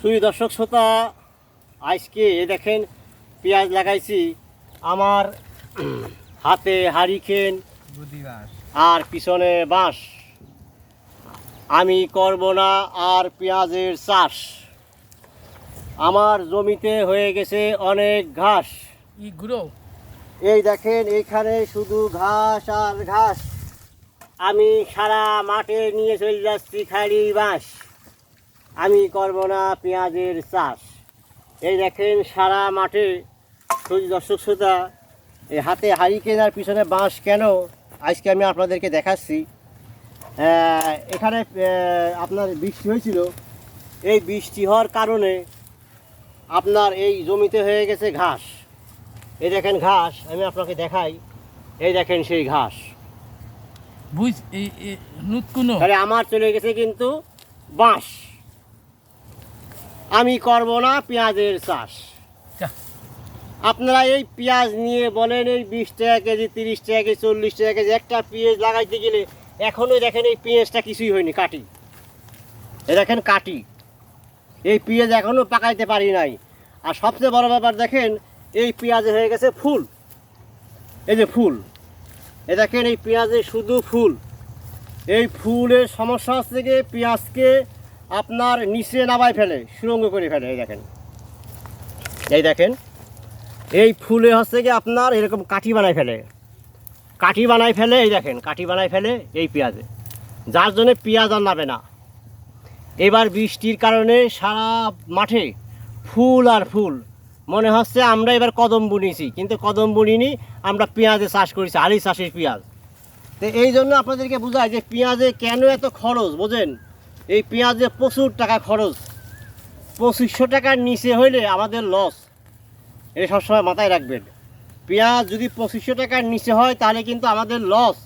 সুই দর্শক শ্রোতা আজকে এ দেখেন পেঁয়াজ লাগাইছি আমার হাতে হারিকেন আর পিছনে বাঁশ। আমি করব না আর পেঁয়াজের চাষ। আমার জমিতে হয়ে গেছে অনেক ঘাস। এই দেখেন এইখানে শুধু ঘাস আর ঘাস। আমি সারা মাঠে নিয়ে চলে যাচ্ছি খালি বাঁশ। আমি করব না পেঁয়াজের চাষ। এই দেখেন সারা মাঠে দর্শক শ্রোতা এই হাতে হাড়ি কেনার পিছনে বাঁশ কেন? আজকে আমি আপনাদেরকে দেখাচ্ছি। এখানে আপনার বৃষ্টি হয়েছিল। এই বৃষ্টি হওয়ার কারণে আপনার এই জমিতে হয়ে গেছে ঘাস। এই দেখেন ঘাস আমি আপনাকে দেখাই। এই দেখেন সেই ঘাস। বুঝ আমার চলে গেছে কিন্তু বাঁশ। আমি করব না পেঁয়াজের চাষ। আপনারা এই পেঁয়াজ নিয়ে বলেন এই বিশ টাকা কেজি তিরিশ টাকা কেজি চল্লিশ টাকা কেজি একটা পেঁয়াজ লাগাইতে গেলে এখনও দেখেন এই পেঁয়াজটা কিছুই হয়নি কাটি। এ দেখেন কাটি। এই পেঁয়াজ এখনও পাকাইতে পারি নাই। আর সবচেয়ে বড় ব্যাপার দেখেন এই পেঁয়াজে হয়ে গেছে ফুল। এই যে ফুল। এ দেখেন এই পেঁয়াজে শুধু ফুল। এই ফুলের সমস্যা হচ্ছে গিয়ে পেঁয়াজকে আপনার নিচে নামায় ফেলে, সুরঙ্গ করে ফেলে, এই দেখেন। এই দেখেন, এই ফুলে হচ্ছে কি আপনার এরকম কাঠি বানায় ফেলে। কাঠি বানায় ফেলে, এই দেখেন, কাঠি বানায় ফেলে এই পেঁয়াজে। যার জন্য পেঁয়াজ আর নাবে না। এবার বৃষ্টির কারণে সারা মাঠে ফুল আর ফুল। মনে হচ্ছে আমরা এবার কদম বুনিছি কিন্তু কদম বুনিনি আমরা পেঁয়াজে চাষ করেছি আলি চাষের পেঁয়াজ। তো এই জন্য আপনাদেরকে বোঝায় যে পেঁয়াজে কেন এত খরচ, বোঝেন? এই পেঁয়াজে প্রচুর টাকা খরচ। পঁচিশশো টাকার নিচে হইলে আমাদের লস এটা সবসময় মাথায় রাখবেন। পেঁয়াজ যদি পঁচিশশো টাকার নিচে হয় তাহলে কিন্তু আমাদের লস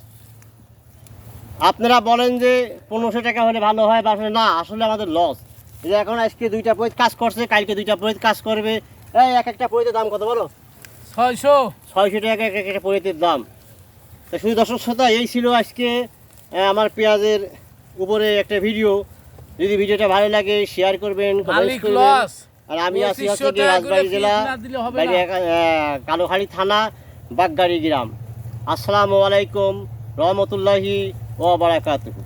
আপনারা বলেন যে পনেরোশো টাকা হলে ভালো হয় বা না আসলে আমাদের লস যে এখন আজকে দুইটা পয়েত কাজ করছে কালকে দুইটা পয়েত কাজ করবে। এই এক একটা পয়েতের দাম কত বলো? ছয়শো। ছয়শো টাকা এক একটা পরিতের দাম। তা শুধু দর্শক শ্রোতা এই ছিল আজকে আমার পেঁয়াজের উপরে একটা ভিডিও যদি ভিডিওটা ভালো লাগে শেয়ার করবেন। আর আমি আছি 2500 হচ্ছে রাজবাড়ী জেলা কালোখালী থানা বাগগাড়ি গ্রাম। আসসালামু আলাইকুম রহমতুল্লাহি ও বারাকাতুহু।